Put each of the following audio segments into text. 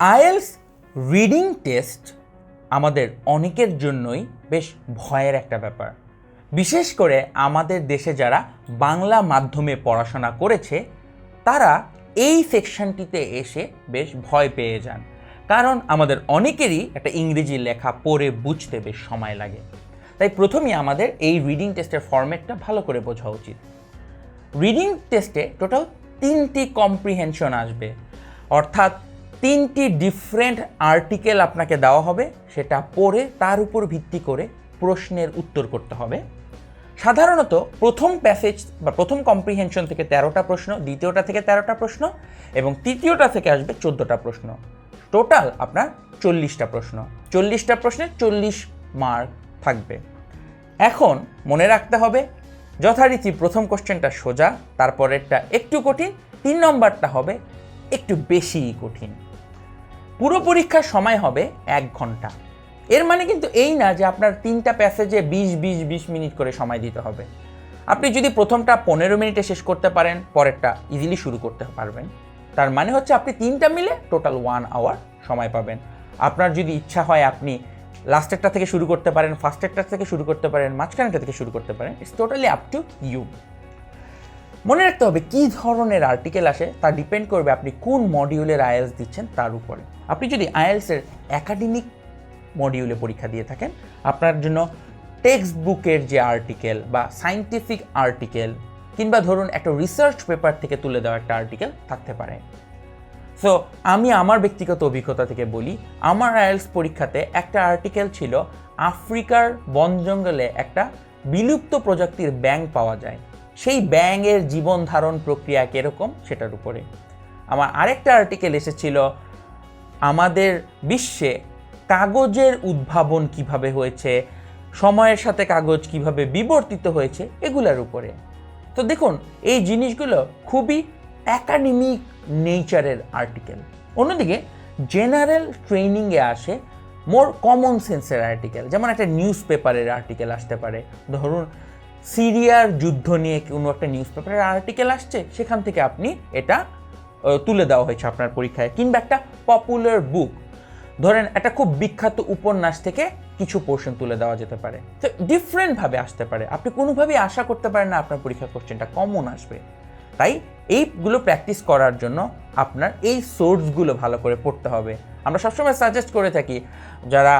IELTS reading test আমাদের অনেকের জন্যই বেশ ভয়ের একটা ব্যাপার। বিশেষ করে আমাদের দেশে যারা বাংলা মাধ্যমে পড়াশোনা করেছে, তারা এই সেকশনটিতে এসে বেশ ভয় পেয়ে যান। কারণ আমাদের অনেকেরই একটা ইংরেজি লেখা পড়ে বুঝতে বেশ সময় লাগে। তাই প্রথমেই আমাদের এই রিডিং টেস্টের ফরম্যাটটা ভালো করে বোঝা উচিত। রিডিং টেস্টে টোটাল তিনটি কম্প্রিহেনশন আসবে। অর্থাৎ তিনটি ডিফারেন্ট আর্টিকেল আপনাকে দেওয়া হবে, সেটা পড়ে তার উপর ভিত্তি করে প্রশ্নের উত্তর করতে হবে। সাধারণত প্রথম প্যাসেজ বা প্রথম কম্প্রিহেনশন থেকে তেরোটা প্রশ্ন, দ্বিতীয়টা থেকে তেরোটা প্রশ্ন, এবং তৃতীয়টা থেকে আসবে চোদ্দোটা প্রশ্ন। টোটাল আপনার চল্লিশটা প্রশ্ন। চল্লিশটা প্রশ্নে চল্লিশ মার্ক থাকবে। এখন মনে রাখতে হবে, যথারীতি প্রথম কোশ্চেনটা সোজা, তারপরেরটা একটু কঠিন, তিন নম্বরটা হবে একটু বেশিই কঠিন। পুরো পরীক্ষার সময় হবে এক ঘণ্টা। এর মানে কিন্তু এই না যে আপনার তিনটা প্যাসেজে বিশ বিশ বিশ মিনিট করে সময় দিতে হবে। আপনি যদি প্রথমটা পনেরো মিনিটে শেষ করতে পারেন, পরেরটা ইজিলি শুরু করতে পারবেন। তার মানে হচ্ছে আপনি তিনটা মিলে টোটাল ওয়ান আওয়ার সময় পাবেন। আপনার যদি ইচ্ছা হয় আপনি লাস্টেরটা থেকে শুরু করতে পারেন ফার্স্টেরটা থেকে শুরু করতে পারেন মাঝখানেরটা থেকে শুরু করতে পারেন it's totally up to you মনে রাখতে হবে কী ধরনের আর্টিকেল আসে তা ডিপেন্ড করবে আপনি কোন মডিউলের আইএলস দিচ্ছেন তার উপরে। আপনি যদি আইএলসের একাডেমিক মডিউলে পরীক্ষা দিয়ে থাকেন, আপনার জন্য টেক্সট বুকের যে আর্টিকেল বা সাইন্টিফিক আর্টিকেল কিংবা ধরুন একটা রিসার্চ পেপার থেকে তুলে দেওয়া একটা আর্টিকেল থাকতে পারে। সো আমি আমার ব্যক্তিগত অভিজ্ঞতা থেকে বলি, আমার আইএলস পরীক্ষাতে একটা আর্টিকেল ছিল, আফ্রিকার বন জঙ্গলে একটা বিলুপ্ত প্রজাতির ব্যাং পাওয়া যায়। সেই ব্যাঙের জীবন ধারণ প্রক্রিয়া কীরকম? সেটার উপরে। আমার আরেকটা আর্টিকেল এসেছিল, আমাদের বিশ্বে কাগজের উদ্ভাবন কীভাবে হয়েছে, সময়ের সাথে কাগজ কীভাবে বিবর্তিত হয়েছে, এগুলোর উপরে। তো দেখুন, এই জিনিসগুলো খুবই অ্যাকাডেমিক নেচারের আর্টিকেল অন্যদিকে জেনারেল ট্রেনিংয়ে আসে মোর কমন সেন্সের আর্টিকেল যেমন একটা নিউজ পেপারের আর্টিকেল আসতে পারে। ধরুন সিরিয়ার যুদ্ধ নিয়ে কোনো একটা নিউজ পেপারের আর্টিকেল আসছে, সেখান থেকে আপনি এটা তুলে দেওয়া হয়েছে আপনার পরীক্ষায়, কিংবা একটা পপুলার বুক ধরেন একটা খুব বিখ্যাত উপন্যাস থেকে কিছু পোর্শন তুলে দেওয়া যেতে পারে। তো ডিফারেন্টভাবে আসতে পারে। আপনি কোনোভাবেই আশা করতে পারেন না আপনার পরীক্ষা কোশ্চেনটা কমন আসবে। তাই এইগুলো প্র্যাকটিস করার জন্য আপনার এই সোর্সগুলো ভালো করে পড়তে হবে। আমরা সবসময় সাজেস্ট করে থাকি, যারা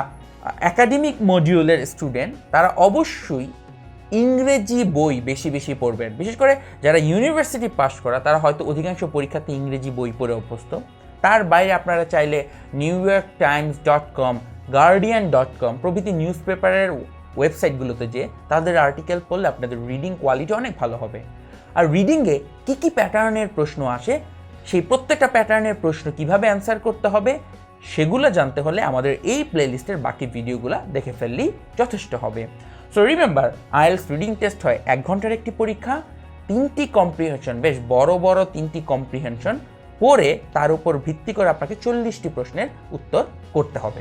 একাডেমিক মডিউলের স্টুডেন্ট তারা অবশ্যই ইংরেজি বই বেশি বেশি পড়বেন। বিশেষ করে যারা ইউনিভার্সিটি পাস করা, তারা হয়তো অধিকাংশ পরীক্ষাতে ইংরেজি বই পড়ে অভ্যস্ত। তার বাইরে আপনারা চাইলে New York Times dot com Guardian dot com প্রভৃতি নিউজ পেপারের ওয়েবসাইটগুলোতে যে তাদের আর্টিকেল পড়লে আপনাদের রিডিং কোয়ালিটি অনেক ভালো হবে। আর রিডিংয়ে কী কী প্যাটার্নের প্রশ্ন আসে, সেই প্রত্যেকটা প্যাটার্নের প্রশ্ন কীভাবে অ্যান্সার করতে হবে, সেগুলো জানতে হলে আমাদের এই প্লেলিস্টের বাকি ভিডিওগুলো দেখে ফেললেই যথেষ্ট হবে। So remember IELTS reading test হয় এক ঘণ্টার একটি পরীক্ষা, তিনটি কম্প্রিহেনশন বেশ বড় বড় তিনটি কম্প্রিহেনশন পড়ে তার উপর ভিত্তি করে আপনাকে চল্লিশটি প্রশ্নের উত্তর করতে হবে।